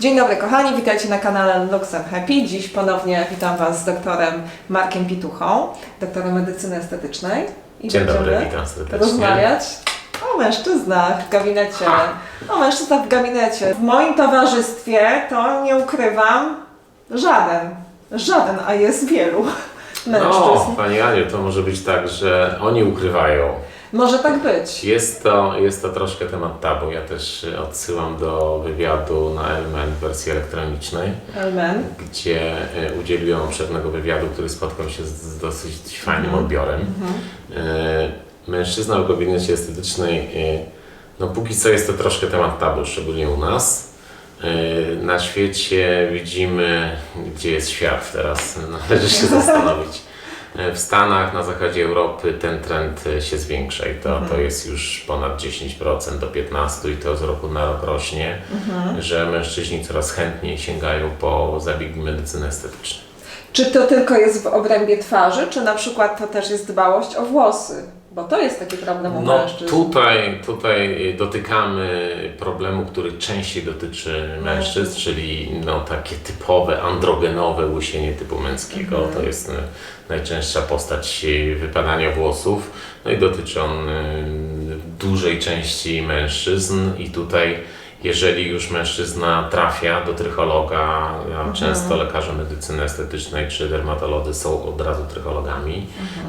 Dzień dobry kochani, witajcie na kanale Lux and Happy. Dziś ponownie witam Was z doktorem Markiem Pituchą, doktorem medycyny estetycznej. I Dzień dobry, witam serdecznie. rozmawiać o mężczyznach w gabinecie. O mężczyznach w gabinecie. W moim towarzystwie to nie ukrywam żaden. Żaden, a jest wielu mężczyzn. No, Pani Aniu, to może być tak, że oni ukrywają. Może tak być. Jest to, jest to troszkę temat tabu. Ja też odsyłam do wywiadu na Element w wersji elektronicznej, Amen. gdzie y, udzieliłem obszernego wywiadu, który spotkał się z, z dosyć fajnym Mhm. odbiorem. Y, Mężczyzna w gabinecie estetycznej, y, no póki co jest to troszkę temat tabu, szczególnie u nas. Y, Na świecie widzimy, gdzie jest świat teraz, należy się zastanowić. Y, W Stanach, na zachodzie Europy ten trend y, się zwiększa i to, to jest już ponad 10% do 15% i to z roku na rok rośnie, że mężczyźni coraz chętniej sięgają po zabiegi medycyny estetycznej. Czy to tylko jest w obrębie twarzy, czy na przykład to też jest dbałość o włosy? Bo to jest taki problem u No mężczyzn. tutaj, tutaj dotykamy problemu, który częściej dotyczy mężczyzn, czyli no, takie typowe androgenowe łysienie typu męskiego. To jest e, najczęstsza postać e, wypadania włosów. No i dotyczy on e, dużej części mężczyzn i tutaj jeżeli już mężczyzna trafia do trychologa, a często lekarze medycyny estetycznej czy dermatolodzy są od razu trychologami,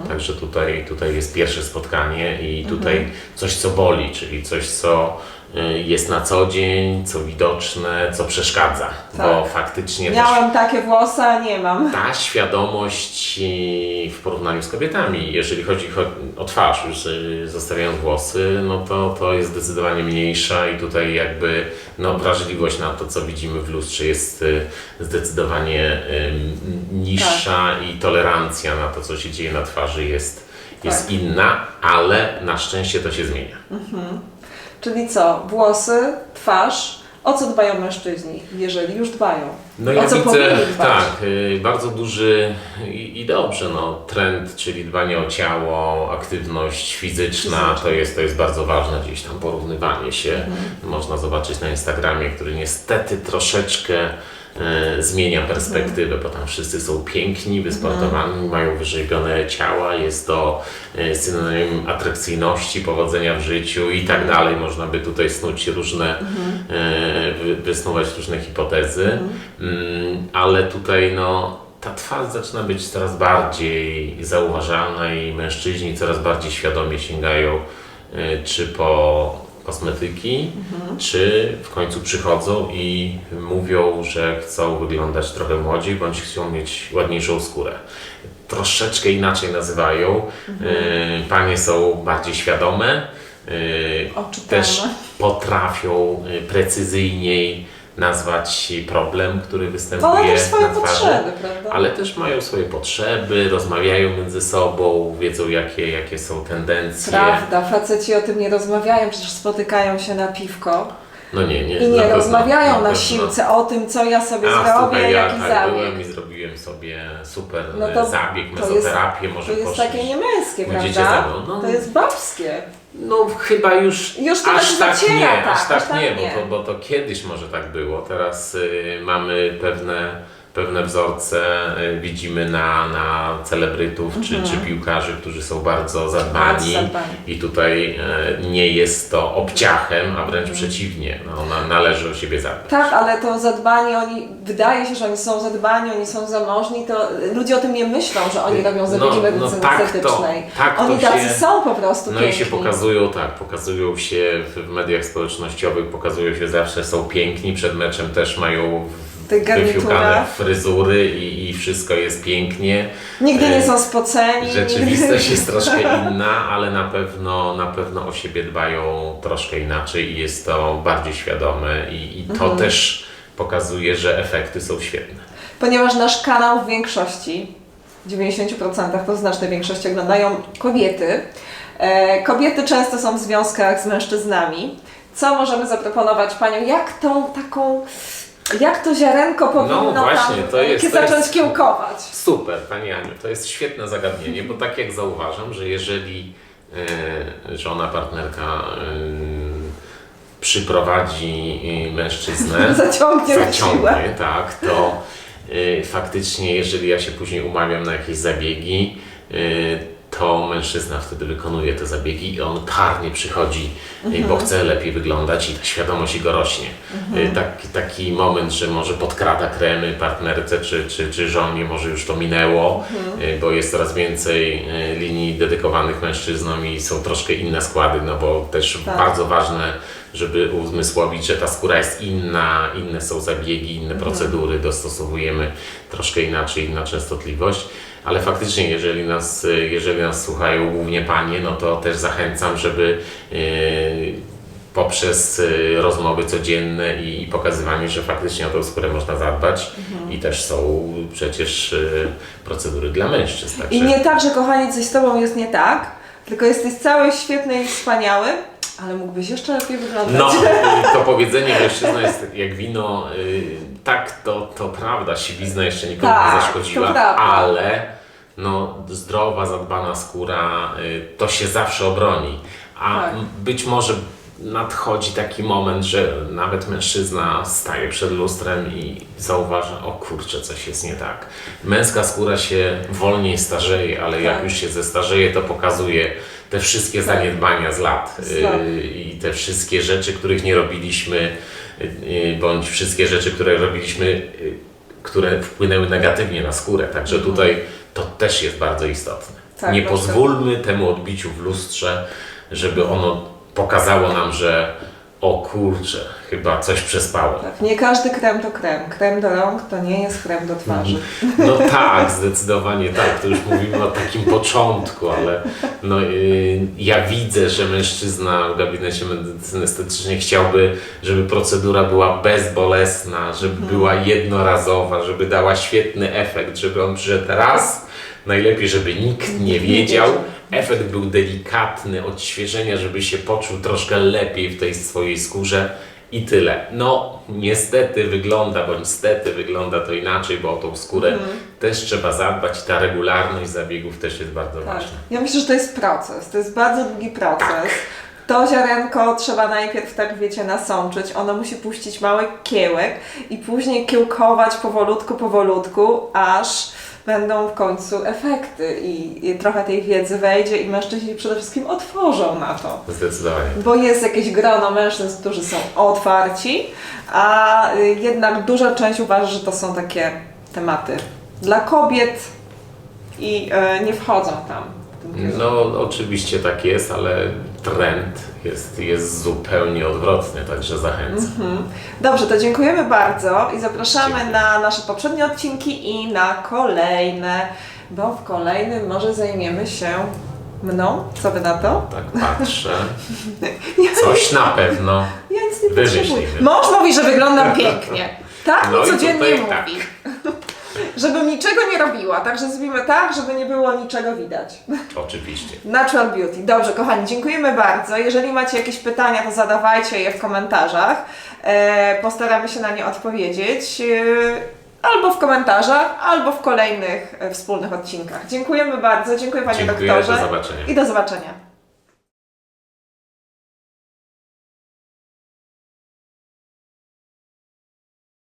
także tutaj, tutaj jest pierwsze spotkanie i tutaj coś, co boli, czyli coś, co jest na co dzień, co widoczne, co przeszkadza, bo Tak. faktycznie też Miałem takie włosy, a nie mam. ta świadomość y, w porównaniu z kobietami, jeżeli chodzi cho- o twarz, już y, zostawiając włosy, no to, to jest zdecydowanie mniejsza i tutaj jakby no, wrażliwość na to, co widzimy w lustrze jest y, zdecydowanie y, niższa i tolerancja na to, co się dzieje na twarzy jest, jest Tak. inna, ale na szczęście to się zmienia. Czyli co? Włosy, twarz. O co dbają mężczyźni, jeżeli już dbają? No o ja co widzę, dbać? tak, y, bardzo duży i, i dobrze, no, trend, czyli dbanie o ciało, aktywność fizyczna, to jest, to jest bardzo ważne, gdzieś tam porównywanie się. Mhm. Można zobaczyć na Instagramie, który niestety troszeczkę zmienia perspektywę, bo tam wszyscy są piękni, wysportowani, mają wyrzeźbione ciała, jest to e, synonim atrakcyjności, powodzenia w życiu i tak dalej. Można by tutaj snuć różne, e, wy- wysnuwać różne hipotezy, Mm, ale tutaj no ta twarz zaczyna być coraz bardziej zauważalna i mężczyźni coraz bardziej świadomie sięgają e, czy po kosmetyki, czy w końcu przychodzą i mówią, że chcą wyglądać trochę młodziej, bądź chcą mieć ładniejszą skórę. Troszeczkę inaczej nazywają. E, Panie są bardziej świadome, e, Oczytelne. też potrafią e, precyzyjniej nazwać problem, który występuje one też swoje na twarzy. potrzeby, prawda? Ale też mają swoje potrzeby, rozmawiają między sobą, wiedzą jakie, jakie są tendencje. Prawda, faceci o tym nie rozmawiają, przecież spotykają się na piwko No nie, nie. i na nie pewno, rozmawiają na, pewno. siłce o tym, co ja sobie A, zrobię, słuchaj, ja jaki tak zabieg. byłem i zrobiłem sobie super No e, to- zabieg, to jest- mezoterapię, może To jest takie niemęskie, prawda? no. To jest babskie. No chyba już, Już to aż tak tak zaciera, nie, tak, aż tak aż tak nie, nie. Bo, to, bo to kiedyś może tak było. Teraz y, mamy pewne, pewne wzorce, y, widzimy na, na celebrytów czy, czy piłkarzy, którzy są bardzo zadbani. Zadbani. I tutaj y, nie jest to obciachem, a wręcz przeciwnie. No, na, należy o siebie zadbać. Tak, ale to zadbanie, oni, wydaje się, że oni są zadbani, oni są zamożni, to ludzie o tym nie myślą, że oni robią zabiegi No, no medycyny tak to- estetycznej. tak to oni tacy się- są po prostu No i piękni. się pokazują, tak, pokazują się w mediach społecznościowych, pokazują się zawsze, są piękni, przed meczem też mają Tych garniturach. fryzury i, i wszystko jest pięknie. Nigdy nie E, są spoceni. Rzeczywistość jest troszkę inna, ale na pewno, na pewno o siebie dbają troszkę inaczej i jest to bardziej świadome i, i to Mhm. też pokazuje, że efekty są świetne. Ponieważ nasz kanał w większości, w 90% to znacznej większości oglądają kobiety. E, kobiety często są w związkach z mężczyznami. Co możemy zaproponować Panią? Jak tą taką, jak to ziarenko powinno No właśnie, tam to jest- to zacząć jest- kiełkować? Super, Pani Aniu, to jest świetne zagadnienie, bo tak jak zauważam, że jeżeli e, żona, partnerka e, przyprowadzi y, mężczyznę, Zaciągnie zaciągnie, tak, to y, faktycznie, jeżeli ja się później umawiam na jakieś zabiegi, y, to mężczyzna wtedy wykonuje te zabiegi i on karnie przychodzi, y, bo chce lepiej wyglądać i ta świadomość jego rośnie. Y, taki, taki moment, że może podkrada kremy partnerce czy, czy, czy żonie, może już to minęło, y, bo jest coraz więcej y, linii dedykowanych mężczyznom i są troszkę inne składy, no bo też Tak. bardzo ważne, żeby uzmysłowić, że ta skóra jest inna, inne są zabiegi, inne procedury, dostosowujemy troszkę inaczej, inna częstotliwość. Ale faktycznie, jeżeli nas, jeżeli nas słuchają głównie panie, no to też zachęcam, żeby y, poprzez y, rozmowy codzienne i, pokazywanie, że faktycznie o tą skórę można zadbać i też są przecież y, procedury dla mężczyzn. I nie tak, że kochanie coś z Tobą jest nie tak, tylko jesteś cały świetny i wspaniały, ale mógłbyś jeszcze lepiej wyglądać. No, to powiedzenie mężczyzna jest jak wino, tak, to, to prawda, siwizna jeszcze nikomu Tak, nie to zaszkodziła, prawda. ale no, zdrowa, zadbana skóra y, to się zawsze obroni. A Tak. m- być może nadchodzi taki moment, że nawet mężczyzna staje przed lustrem i zauważa, o kurczę, coś jest nie tak. Męska skóra się wolniej starzeje, ale jak Tak. już się zestarzeje, to pokazuje te wszystkie zaniedbania z lat. Z lat. Y, i te wszystkie rzeczy, których nie robiliśmy, bądź wszystkie rzeczy, które robiliśmy, y, które wpłynęły negatywnie na skórę. Także tutaj to też jest bardzo istotne. Tak, nie proszę. pozwólmy temu odbiciu w lustrze, żeby ono pokazało nam, że o kurczę, chyba coś przespało. Tak, nie każdy krem to krem. Krem do rąk to nie jest krem do twarzy. No tak, zdecydowanie tak. To już mówimy o takim początku, ale no, y, ja widzę, że mężczyzna w gabinecie medycyny estetycznej chciałby, żeby procedura była bezbolesna, żeby była jednorazowa, żeby dała świetny efekt, żeby on przyszedł raz, najlepiej, żeby nikt nie wiedział. Efekt był delikatny, odświeżenia, żeby się poczuł troszkę lepiej w tej swojej skórze i tyle. No, niestety wygląda, bądź stety wygląda to inaczej, bo o tą skórę też trzeba zadbać ta regularność zabiegów też jest bardzo Tak. ważna. Ja myślę, że to jest proces. To jest bardzo długi proces. To ziarenko trzeba najpierw, tak wiecie, nasączyć. Ono musi puścić mały kiełek i później kiełkować powolutku, powolutku, aż będą w końcu efekty i, i trochę tej wiedzy wejdzie i mężczyźni przede wszystkim otworzą na to. Zdecydowanie. Bo jest jakieś grono mężczyzn, którzy są otwarci, a y, jednak duża część uważa, że to są takie tematy dla kobiet i e, nie wchodzą tam. No, oczywiście tak jest, ale trend jest, jest zupełnie odwrotny, także zachęcam. Mhm. Dobrze, to dziękujemy bardzo i zapraszamy Dziękuję. na nasze poprzednie odcinki i na kolejne, bo w kolejnym może zajmiemy się mną. Co wy na to? Tak patrzę. Coś na pewno. Ja nic nie Wymyślimy. Mąż mówi, że wyglądam pięknie. Tak No mi codziennie mówi. tak. Żebym niczego nie robiła, także zrobimy tak, żeby nie było niczego widać. Oczywiście. Natural Beauty. Dobrze, kochani, dziękujemy bardzo. Jeżeli macie jakieś pytania, to zadawajcie je w komentarzach. E, postaramy się na nie odpowiedzieć. E, albo w komentarzach, albo w kolejnych e, wspólnych odcinkach. Dziękujemy bardzo. Dziękuję Panie Dziękuję, doktorze. do zobaczenia. I do zobaczenia.